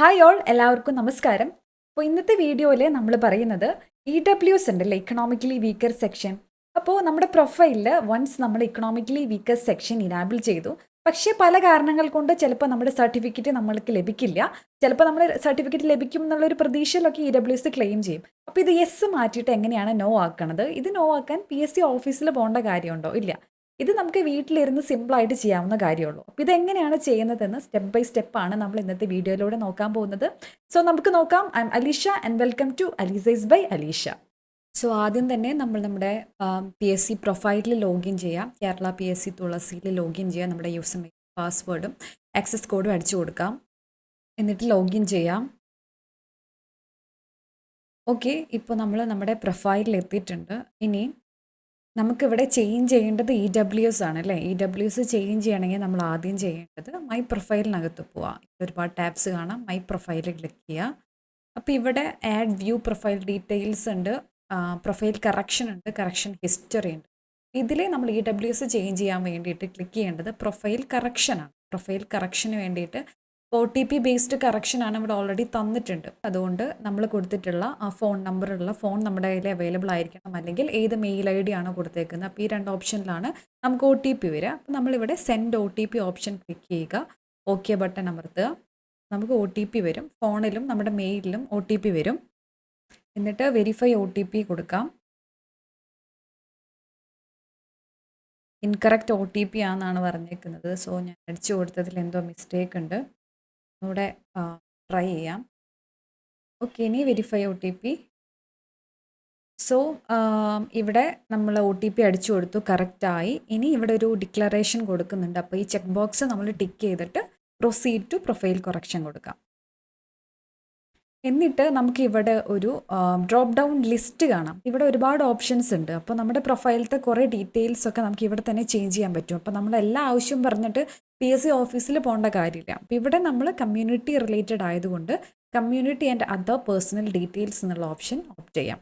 Hi all എല്ലാവർക്കും നമസ്കാരം. അപ്പോൾ ഇന്നത്തെ വീഡിയോയിൽ നമ്മൾ പറയുന്നത് ഇ ഡബ്ല്യു എസ് ഉണ്ടല്ലേ ഇക്കണോമിക്കലി വീക്കർ സെക്ഷൻ അപ്പോൾ നമ്മുടെ പ്രൊഫൈലിൽ വൺസ് നമ്മൾ ഇക്കണോമിക്കലി വീക്കർ സെക്ഷൻ ഇനാബിൾ ചെയ്തു. പക്ഷേ പല കാരണങ്ങൾ കൊണ്ട് ചിലപ്പോൾ നമ്മുടെ സർട്ടിഫിക്കറ്റ് നമ്മൾക്ക് ലഭിക്കില്ല. ചിലപ്പോൾ നമ്മൾ സർട്ടിഫിക്കറ്റ് ലഭിക്കും എന്നുള്ളൊരു പ്രതീക്ഷയിലൊക്കെ ഇ ഡബ്ല്യു എസ് ക്ലെയിം ചെയ്യും. അപ്പോൾ ഇത് യെസ് മാറ്റിയിട്ട് എങ്ങനെയാണ് നോ ആക്കണത്? ഇത് നോ ആക്കാൻ പി എസ് സി ഓഫീസിൽ പോകേണ്ട കാര്യമുണ്ടോ? ഇല്ല. ഇത് നമുക്ക് വീട്ടിലിരുന്ന് സിമ്പിളായിട്ട് ചെയ്യാവുന്ന കാര്യമുള്ളൂ. അപ്പോൾ ഇതെങ്ങനെയാണ് ചെയ്യുന്നതെന്ന് സ്റ്റെപ്പ് ബൈ സ്റ്റെപ്പാണ് നമ്മൾ ഇന്നത്തെ വീഡിയോയിലൂടെ നോക്കാൻ പോകുന്നത്. സോ നമുക്ക് നോക്കാം. I'm Alisha and welcome to അലീസൈസ് by Alisha. So ആദ്യം തന്നെ നമ്മൾ നമ്മുടെ പി എസ് സി പ്രൊഫൈലിൽ ലോഗിൻ ചെയ്യാം കേരള പി എസ് സി തുളസിയിൽ ലോഗിൻ ചെയ്യാം നമ്മുടെ യൂസർ പാസ്വേഡും ആക്സസ് കോഡും അടിച്ചു കൊടുക്കാം. എന്നിട്ട് ലോഗിൻ ചെയ്യാം. ഓക്കെ. ഇപ്പോൾ നമ്മൾ നമ്മുടെ പ്രൊഫൈലിൽ എത്തിയിട്ടുണ്ട്. ഇനി നമുക്കിവിടെ ചേഞ്ച് ചെയ്യേണ്ടത് ഇ ഡബ്ല്യു എസ് ആണ് അല്ലേ? ഇ ഡബ്ല്യു എസ് ചേഞ്ച് ചെയ്യണമെങ്കിൽ നമ്മൾ ആദ്യം ചെയ്യേണ്ടത് മൈ പ്രൊഫൈലിനകത്ത് പോവാം. ഒരുപാട് ടാബ്സ് കാണാം. മൈ പ്രൊഫൈൽ ക്ലിക്ക് ചെയ്യുക അപ്പോൾ ഇവിടെ ആഡ് വ്യൂ പ്രൊഫൈൽ ഡീറ്റെയിൽസ് ഉണ്ട്. പ്രൊഫൈൽ കറക്ഷൻ ഉണ്ട്. കറക്ഷൻ ഹിസ്റ്ററി ഉണ്ട്. ഇതിൽ നമ്മൾ ഇ ഡബ്ല്യു എസ് ചേഞ്ച് ചെയ്യാൻ വേണ്ടിയിട്ട് ക്ലിക്ക് ചെയ്യേണ്ടത് പ്രൊഫൈൽ കറക്ഷനാണ് പ്രൊഫൈൽ കറക്ഷന് വേണ്ടിയിട്ട് ഒ ടി പി ബേസ്ഡ് കറക്ഷനാണ് ഇവിടെ ഓൾറെഡി തന്നിട്ടുണ്ട്. അതുകൊണ്ട് നമ്മൾ കൊടുത്തിട്ടുള്ള ആ ഫോൺ നമ്പറുള്ള ഫോൺ നമ്മുടെ കയ്യിൽ അവൈലബിൾ ആയിരിക്കണം. അല്ലെങ്കിൽ ഏത് മെയിൽ ഐ ഡി ആണോ കൊടുത്തേക്കുന്നത്. അപ്പോൾ ഈ രണ്ട് ഓപ്ഷനിലാണ് നമുക്ക് ഒ ടി പി വരിക. അപ്പോൾ നമ്മളിവിടെ send O T P option click ചെയ്യുക. ഓക്കെ ബട്ടൺ അമർത്തുക. നമുക്ക് ഒ ടി പി വരും. ഫോണിലും നമ്മുടെ മെയിലിലും ഒ ടി പി വരും. എന്നിട്ട് വെരിഫൈ ഒ ടി പി കൊടുക്കാം. ഇൻകറക്റ്റ് ഒ ടി പി ആണെന്നാണ് പറഞ്ഞേക്കുന്നത്. സോ ഞാൻ അടിച്ചു കൊടുത്തതിൽ എന്തോ മിസ്റ്റേക്ക് ഉണ്ട്. ഒന്നുകൂടെ ട്രൈ ചെയ്യാം. ഓക്കെ ഇനി verify O T P so ഇവിടെ നമ്മൾ ഒ ടി പി അടിച്ചു കൊടുത്തു കറക്റ്റായി ഇനി ഇവിടെ ഒരു ഡിക്ലറേഷൻ കൊടുക്കുന്നുണ്ട്. അപ്പോൾ ഈ ചെക്ക് ബോക്സ് നമ്മൾ ടിക്ക് ചെയ്തിട്ട് പ്രൊസീഡ് ടു പ്രൊഫൈൽ കൊറക്ഷൻ കൊടുക്കാം. എന്നിട്ട് നമുക്ക് ഇവിടെ ഒരു ഡ്രോപ്പ് ഡൗൺ ലിസ്റ്റ് കാണാം. ഇവിടെ ഒരുപാട് ഓപ്ഷൻസ് ഉണ്ട്. അപ്പോൾ നമ്മുടെ പ്രൊഫൈലത്തെ കുറേ ഡീറ്റെയിൽസ് ഒക്കെ നമുക്ക് ഇവിടെ തന്നെ ചേഞ്ച് ചെയ്യാൻ പറ്റും. അപ്പോൾ നമ്മൾ എല്ലാ ആവശ്യവും പറഞ്ഞിട്ട് പി എസ് സി ഓഫീസിൽ പോകേണ്ട കാര്യമില്ല. അപ്പോൾ ഇവിടെ നമ്മൾ കമ്മ്യൂണിറ്റി റിലേറ്റഡ് ആയതുകൊണ്ട് community and other personal details എന്നുള്ള ഓപ്ഷൻ ഓപ്റ്റ് ചെയ്യാം.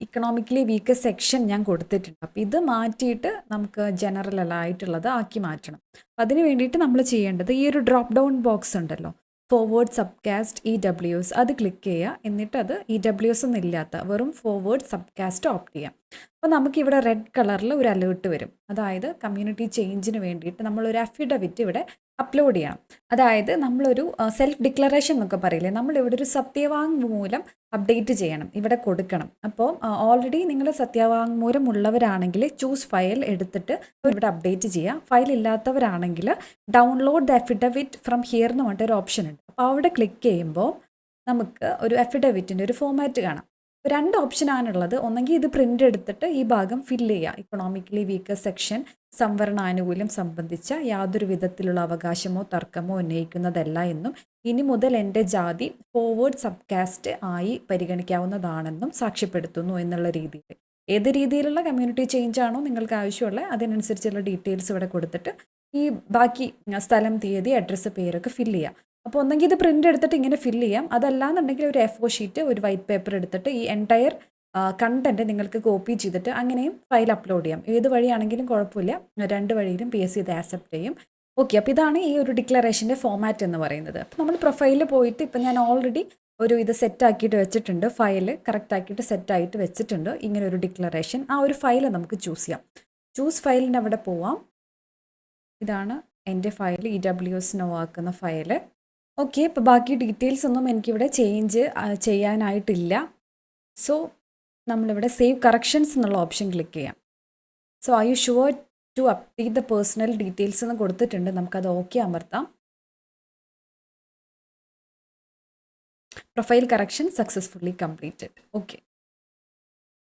ഇക്കണോമിക്കലി വീക്ക് സെക്ഷൻ ഞാൻ കൊടുത്തിട്ടുണ്ട്. അപ്പോൾ ഇത് മാറ്റിയിട്ട് നമുക്ക് ജനറൽ ആയിട്ടുള്ളത് ആക്കി മാറ്റണം. അപ്പം അതിന് വേണ്ടിയിട്ട് നമ്മൾ ചെയ്യേണ്ടത് ഈ ഒരു ഡ്രോപ്പ് ഡൗൺ ബോക്സ് ഉണ്ടല്ലോ. Forward subcaste E W S അത് ക്ലിക്ക് ചെയ്യുക. എന്നിട്ട് അത് ഇ ഡബ്ല്യു എസ് ഒന്നും ഇല്ലാത്ത വെറും ഫോർവേഡ് സബ്കാസ്റ്റ് ഓപ്റ്റ് ചെയ്യാം. അപ്പോൾ നമുക്കിവിടെ റെഡ് കളറിൽ ഒരു അലേർട്ട് വരും. അതായത് കമ്മ്യൂണിറ്റി ചേഞ്ചിന് വേണ്ടിയിട്ട് നമ്മളൊരു അഫിഡവിറ്റ് ഇവിടെ അപ്ലോഡ് ചെയ്യണം. അതായത് നമ്മളൊരു സെൽഫ് ഡിക്ലറേഷൻ എന്നൊക്കെ പറയില്ലേ? നമ്മളിവിടെ ഒരു സത്യവാങ്മൂലം അപ്ഡേറ്റ് ചെയ്യണം. ഇവിടെ കൊടുക്കണം. അപ്പോൾ ഓൾറെഡി നിങ്ങൾ സത്യവാങ്മൂലം ഉള്ളവരാണെങ്കിൽ ചൂസ് ഫയൽ എടുത്തിട്ട് ഇവിടെ അപ്ഡേറ്റ് ചെയ്യുക file ഇല്ലാത്തവരാണെങ്കിൽ download the affidavit from here എന്ന് പറഞ്ഞിട്ട് ഒരു ഓപ്ഷൻ ഉണ്ട്. അപ്പോൾ അവിടെ ക്ലിക്ക് ചെയ്യുമ്പോൾ നമുക്ക് ഒരു അഫിഡവിറ്റിന്റെ ഒരു ഫോമാറ്റ് കാണാം. രണ്ട് ഓപ്ഷനാണുള്ളത് ഒന്നെങ്കിൽ ഇത് പ്രിന്റ് എടുത്തിട്ട് ഈ ഭാഗം ഫില്ല് ചെയ്യുക. ഇക്കണോമിക്കലി വീക്കർ സെക്ഷൻ സംവരണ ആനുകൂല്യം സംബന്ധിച്ച യാതൊരു വിധത്തിലുള്ള അവകാശമോ തർക്കമോ ഉന്നയിക്കുന്നതല്ല എന്നും ഇനി മുതൽ എന്റെ ജാതി ഫോർവേഡ് സബ്കാസ്റ്റ് ആയി പരിഗണിക്കാവുന്നതാണെന്നും സാക്ഷ്യപ്പെടുത്തുന്നു എന്നുള്ള രീതിയിൽ. ഏത് രീതിയിലുള്ള കമ്മ്യൂണിറ്റി ചേഞ്ച് ആണോ നിങ്ങൾക്ക് ആവശ്യമുള്ളത് അതിനനുസരിച്ചുള്ള ഡീറ്റെയിൽസ് ഇവിടെ കൊടുത്തിട്ട് ഈ ബാക്കി സ്ഥലം തീയതി അഡ്രസ്സ് പേരൊക്കെ ഫില്ല് ചെയ്യുക. അപ്പോൾ ഒന്നെങ്കിൽ ഇത് പ്രിന്റ് എടുത്തിട്ട് ഇങ്ങനെ ഫില്ല് ചെയ്യാം. അതല്ലാന്നുണ്ടെങ്കിൽ ഒരു എഫ് ഒ ഷീറ്റ് ഒരു വൈറ്റ് പേപ്പർ എടുത്തിട്ട് ഈ എന്റയർ കണ്ടന്റ് നിങ്ങൾക്ക് കോപ്പി ചെയ്തിട്ട് അങ്ങനെയും ഫയൽ അപ്ലോഡ് ചെയ്യാം. ഏത് വഴിയാണെങ്കിലും കുഴപ്പമില്ല. രണ്ട് വഴിയിലും പി എസ് സി ഇത് ആക്സെപ്റ്റ് ചെയ്യും. ഓക്കെ അപ്പോൾ ഇതാണ് ഈ ഒരു ഡിക്ലറേഷന്റെ ഫോമാറ്റ് എന്ന് പറയുന്നത്. അപ്പോൾ നമ്മൾ പ്രൊഫൈലിൽ പോയിട്ട് ഇപ്പം ഞാൻ ഓൾറെഡി ഒരു ഇത് സെറ്റ് ആക്കിയിട്ട് വെച്ചിട്ടുണ്ട്. ഫയൽ കറക്റ്റ് ആക്കിയിട്ട് സെറ്റ് ആയിട്ട് വെച്ചിട്ടുണ്ട്. ഇങ്ങനെ ഒരു ഡിക്ലറേഷൻ ആ ഒരു ഫയൽ നമുക്ക് ചൂസ് ചെയ്യാം. ചൂസ് ഫയലിന്റെ അവിടെ പോവാം. ഇതാണ് എന്റെ file E W S no ആക്കുന്ന ഫയൽ ഓക്കെ ഇപ്പോൾ ബാക്കി ഡീറ്റെയിൽസ് ഒന്നും എനിക്കിവിടെ ചേഞ്ച് ചെയ്യാനായിട്ടില്ല. സോ നമ്മളിവിടെ സേവ് കറക്ഷൻസ് എന്നുള്ള ഓപ്ഷൻ ക്ലിക്ക് ചെയ്യാം. So I you sure to update the personal details എന്ന് കൊടുത്തിട്ടുണ്ട്. നമുക്കത് okay അമർത്താം. Profile correction successfully completed okay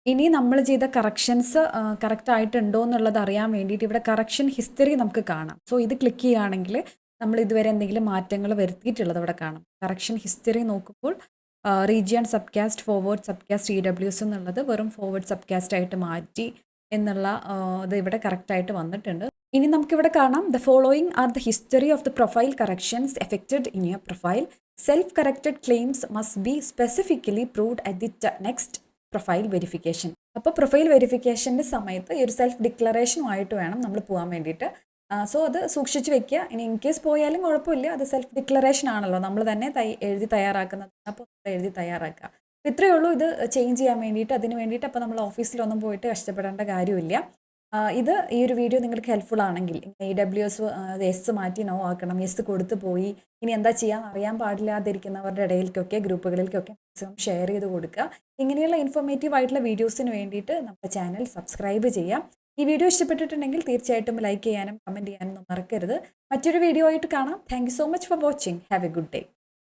ഇനി നമ്മൾ ചെയ്ത കറക്ഷൻസ് കറക്റ്റ് ആയിട്ടുണ്ടോ എന്നുള്ളത് അറിയാൻ വേണ്ടിയിട്ട് ഇവിടെ കറക്ഷൻ ഹിസ്റ്ററി നമുക്ക് കാണാം. സോ ഇത് ക്ലിക്ക് ചെയ്യുകയാണെങ്കിൽ നമ്മൾ ഇതുവരെ എന്തെങ്കിലും മാറ്റങ്ങൾ വരുത്തിയിട്ടുള്ളത് അവിടെ കാണാം. കറക്ഷൻ ഹിസ്റ്ററി നോക്കുമ്പോൾ region subcaste forward subcaste E W S എന്നുള്ളത് വെറും ഫോർവേഡ് സബ്കാസ്റ്റ് ആയിട്ട് മാറ്റി എന്നുള്ള ഇത് ഇവിടെ കറക്റ്റായിട്ട് വന്നിട്ടുണ്ട്. ഇനി നമുക്കിവിടെ കാണാം the following are the history of the profile corrections effected in your profile self corrected claims must be specifically proved at the next profile verification അപ്പോൾ പ്രൊഫൈൽ വെരിഫിക്കേഷന്റെ സമയത്ത് ഈ ഒരു സെൽഫ് ഡിക്ലറേഷനുമായിട്ട് വേണം നമ്മൾ പോകാൻ വേണ്ടിയിട്ട്. സോ അത് സൂക്ഷിച്ച് വെക്കുക. ഇനി ഇൻ കേസ് പോയാലും കുഴപ്പമില്ല. അത് സെൽഫ് ഡിക്ലറേഷൻ ആണല്ലോ. നമ്മൾ തന്നെ എഴുതി തയ്യാറാക്കുന്നത്. അപ്പോൾ എഴുതി തയ്യാറാക്കുക. ഇത്രയേ ഉള്ളൂ. ഇത് ചേഞ്ച് ചെയ്യാൻ വേണ്ടിയിട്ട് അതിന് വേണ്ടിയിട്ട് അപ്പോൾ നമ്മൾ ഓഫീസിലൊന്നും പോയിട്ട് കഷ്ടപ്പെടേണ്ട കാര്യമില്ല. ഇത് ഈ ഒരു വീഡിയോ നിങ്ങൾക്ക് ഹെൽപ്ഫുൾ ആണെങ്കിൽ ഇ ഡബ്ല്യു എസ് എസ് മാറ്റി നോ ആക്കണം. എസ് കൊടുത്തു പോയി. ഇനി എന്താ ചെയ്യാൻ അറിയാൻ പാടില്ലാതിരിക്കുന്നവരുടെ ഇടയിലേക്കൊക്കെ ഗ്രൂപ്പുകളിലേക്കൊക്കെ മാക്സിമം ഷെയർ ചെയ്ത് കൊടുക്കുക. ഇങ്ങനെയുള്ള ഇൻഫോർമേറ്റീവ് ആയിട്ടുള്ള വീഡിയോസിന് വേണ്ടിയിട്ട് നമ്മുടെ ചാനൽ സബ്സ്ക്രൈബ് ചെയ്യാം. ഈ വീഡിയോ ഇഷ്ടപ്പെട്ടിട്ടുണ്ടെങ്കിൽ തീർച്ചയായിട്ടും ലൈക്ക് ചെയ്യാനും കമന്റ് ചെയ്യാനും മറക്കരുത്. മറ്റൊരു വീഡിയോ ആയിട്ട് കാണാം. Thank so much for watching have a good day